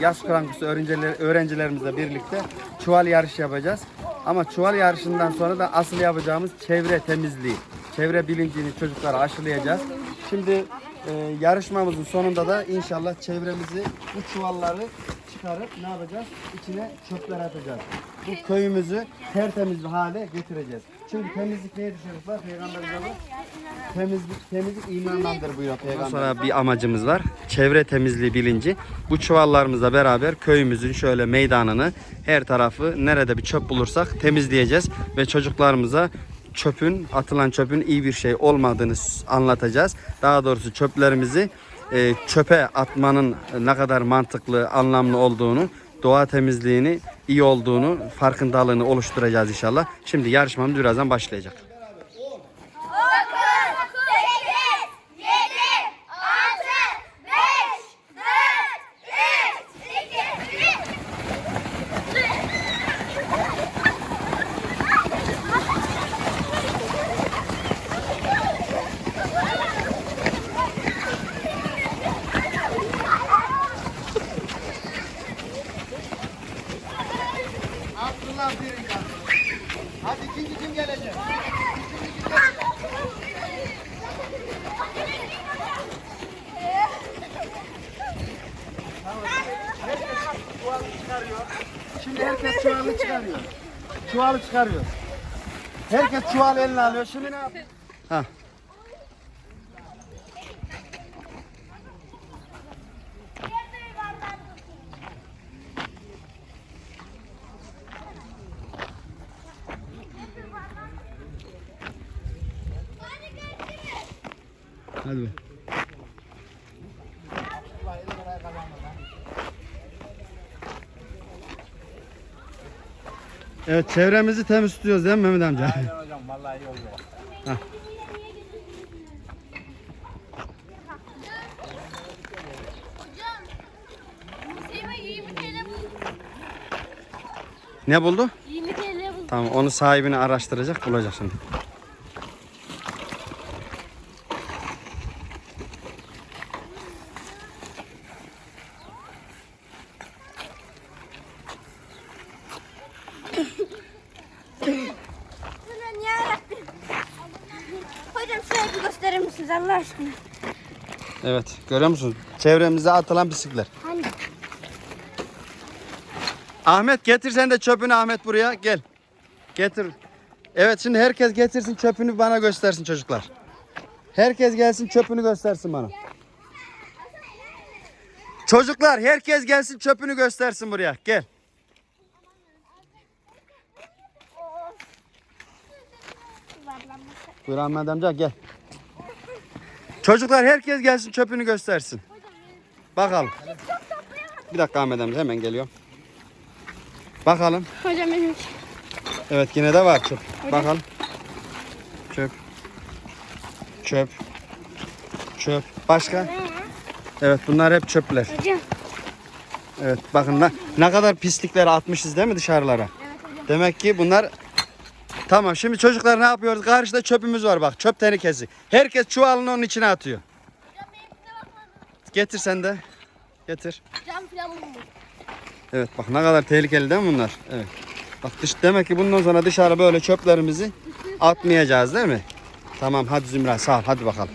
yaz krankısı öğrenciler, öğrencilerimizle birlikte çuval yarışı yapacağız. Ama çuval yarışından sonra da asıl yapacağımız çevre temizliği, çevre bilincini çocuklara aşılayacağız. Şimdi e, yarışmamızın sonunda da inşallah çevremizi bu çuvalları çıkarıp ne yapacağız? İçine çöpler atacağız. Bu köyümüzü tertemiz bir hale getireceğiz. Çünkü temizlik neydi çocuklar? Peygamberimiz Temizlik, temizlik imandandır buyuruyor Peygamber. Sonra bir amacımız var. Çevre temizliği bilinci. Bu çuvallarımızla beraber köyümüzün şöyle meydanını her tarafı nerede bir çöp bulursak temizleyeceğiz ve çocuklarımıza çöpün, atılan çöpün iyi bir şey olmadığını anlatacağız. Daha doğrusu çöplerimizi e, çöpe atmanın ne kadar mantıklı, anlamlı olduğunu, doğa temizliğini iyi olduğunu, farkındalığını oluşturacağız inşallah. Şimdi yarışmamız birazdan başlayacak. Abdullah birinci. Hadi ikinci kim gelecek? Çuvalı çıkarıyor. Şimdi herkes çuvalını çıkarıyor. Çuvalı çıkarıyor. Herkes çuval eline alıyor. Şimdi ne yapıyor? Ha. Hadi be. Evet çevremizi temiz tutuyoruz değil mi Mehmet amca? Aynen hocam vallahi iyi oluyor. Hocam, 20 TL buldum. Ne buldu? 20 TL buldum. Tamam onu sahibini araştıracak bulacak şimdi. Ulan yarabbim. Hocam şöyle bir misiniz Allah aşkına? Evet görüyor musunuz? Çevremize atılan bisikletler. Hani? Ahmet getir sen de çöpünü Ahmet buraya gel. Getir. Evet şimdi herkes getirsin çöpünü bana göstersin çocuklar. Herkes gelsin çöpünü göstersin bana. Çocuklar herkes gelsin çöpünü göstersin buraya. Gel. Buyur Ahmet amca gel. Çocuklar herkes gelsin çöpünü göstersin. Bakalım. Bir dakika Ahmet amca hemen geliyor. Bakalım. Hocam benim Evet yine de var çöp. Bakalım. Çöp. Çöp. Çöp. Başka? Evet bunlar hep çöpler. Hocam. Evet bakın ne, ne kadar pislikleri atmışız değil mi dışarılara? Demek ki bunlar Tamam şimdi çocuklar ne yapıyoruz? Karşıda çöpümüz var bak çöp tenekesi. Herkes çuvalını onun içine atıyor. Getir sen de. Getir. Cam falan buldum. Evet bak ne kadar tehlikeli değil mi bunlar? Evet. Bak dış, demek ki bundan sonra dışarı böyle çöplerimizi atmayacağız değil mi? Tamam hadi Zümra sağ ol hadi bakalım.